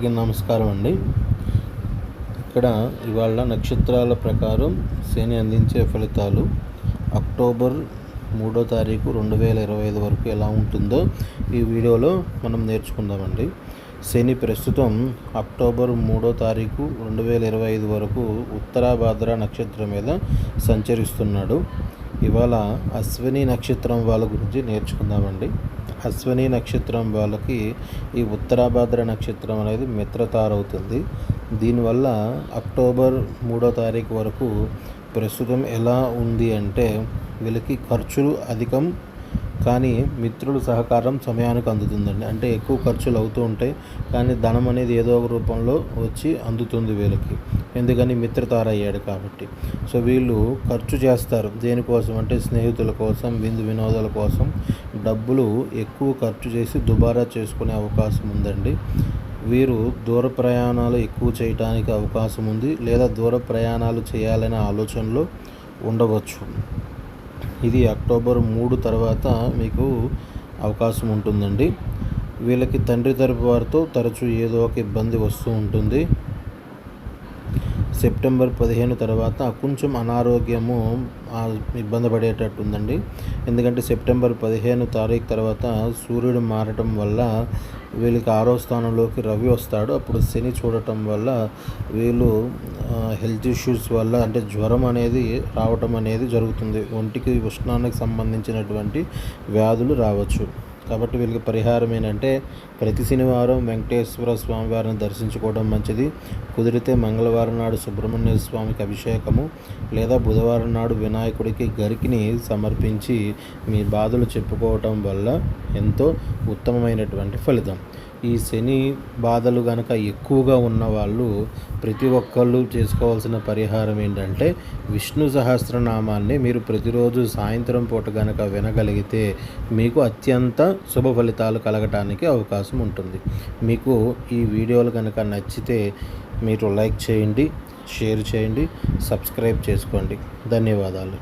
అందరికీ నమస్కారం అండి. ఇక్కడ ఇవాళ నక్షత్రాల ప్రకారం శని అందించే ఫలితాలు అక్టోబర్ మూడో తారీఖు రెండు వేల ఇరవై ఐదు వరకు ఎలా ఉంటుందో ఈ వీడియోలో మనం నేర్చుకుందామండి. శని ప్రస్తుతం అక్టోబర్ మూడో తారీఖు రెండు వేల ఇరవై ఐదు వరకు ఉత్తరాభాద్ర నక్షత్రం మీద సంచరిస్తున్నాడు. ఇవాళ అశ్విని నక్షత్రం వాళ్ళ గురించి నేర్చుకుందామండి. అశ్విని నక్షత్రం వాళ్ళకి ఈ ఉత్తరాభాద్ర నక్షత్రం అనేది మిత్రతారవుతుంది. దీనివల్ల అక్టోబర్ మూడో తారీఖు వరకు ప్రస్తుతం ఎలా ఉంది అంటే వీళ్ళకి ఖర్చులు అధికం కానీ మిత్రుల సహకారం సమయానికి అందుతుందండి. అంటే ఎక్కువ ఖర్చులు అవుతూ ఉంటాయి. కానీ ధనం అనేది ఏదో ఒక రూపంలో వచ్చి అందుతుంది వీళ్ళకి. ఎందుకని మిత్రతారయ్యాడు కాబట్టి. సో వీళ్ళు ఖర్చు చేస్తారు. దేనికోసం? అంటే స్నేహితుల కోసం విందు వినోదాల కోసం డబ్బులు ఎక్కువ ఖర్చు చేసి దుబారా చేసుకునే అవకాశం ఉందండి. వీరు దూర ప్రయాణాలు ఎక్కువ చేయడానికి అవకాశం ఉంది. లేదా దూర ప్రయాణాలు చేయాలనే ఆలోచనలో ఉండవచ్చు. ఇది అక్టోబర్ మూడు తర్వాత మీకు అవకాశం ఉంటుందండి. వీళ్ళకి తండ్రి తరపు వారితో తరచూ ఏదో ఒక ఇబ్బంది వస్తూ ఉంటుంది. సెప్టెంబర్ పదిహేను తర్వాత కొంచెం అనారోగ్యము ఇబ్బంది పడేటట్టు ఉందండి. ఎందుకంటే సెప్టెంబర్ పదిహేను తారీఖు తర్వాత సూర్యుడు మారటం వల్ల వీళ్ళకి ఆరో స్థానంలోకి రవి వస్తాడు. అప్పుడు శని చూడటం వల్ల వీళ్ళు హెల్త్ ఇష్యూస్ వల్ల అంటే జ్వరం అనేది రావటం అనేది జరుగుతుంది. ఒంటికి ఉష్ణానికి సంబంధించినటువంటి వ్యాధులు రావచ్చు. కాబట్టి వీళ్ళకి పరిహారం ఏంటంటే ప్రతి శనివారం వెంకటేశ్వర స్వామి వారిని దర్శించుకోవడం మంచిది. కుదిరితే మంగళవారం నాడు సుబ్రహ్మణ్య స్వామికి అభిషేకము లేదా బుధవారం నాడు వినాయకుడికి గరికిని సమర్పించి మీ బాధలు చెప్పుకోవటం వల్ల ఎంతో ఉత్తమమైనటువంటి ఫలితం. ఈ శని బాధలు కనుక ఎక్కువగా ఉన్న వాళ్ళు ప్రతి ఒక్కళ్ళు చేసుకోవాల్సిన పరిహారం ఏంటంటే విష్ణు సహస్రనామాన్ని మీరు ప్రతిరోజు సాయంత్రం పూట కనుక వినగలిగితే మీకు అత్యంత శుభ ఫలితాలు కలగటానికి అవకాశం ఉంటుంది. మీకు ఈ వీడియోలు కనుక నచ్చితే మీరు లైక్ చేయండి షేర్ చేయండి సబ్స్క్రైబ్ చేసుకోండి. ధన్యవాదాలు.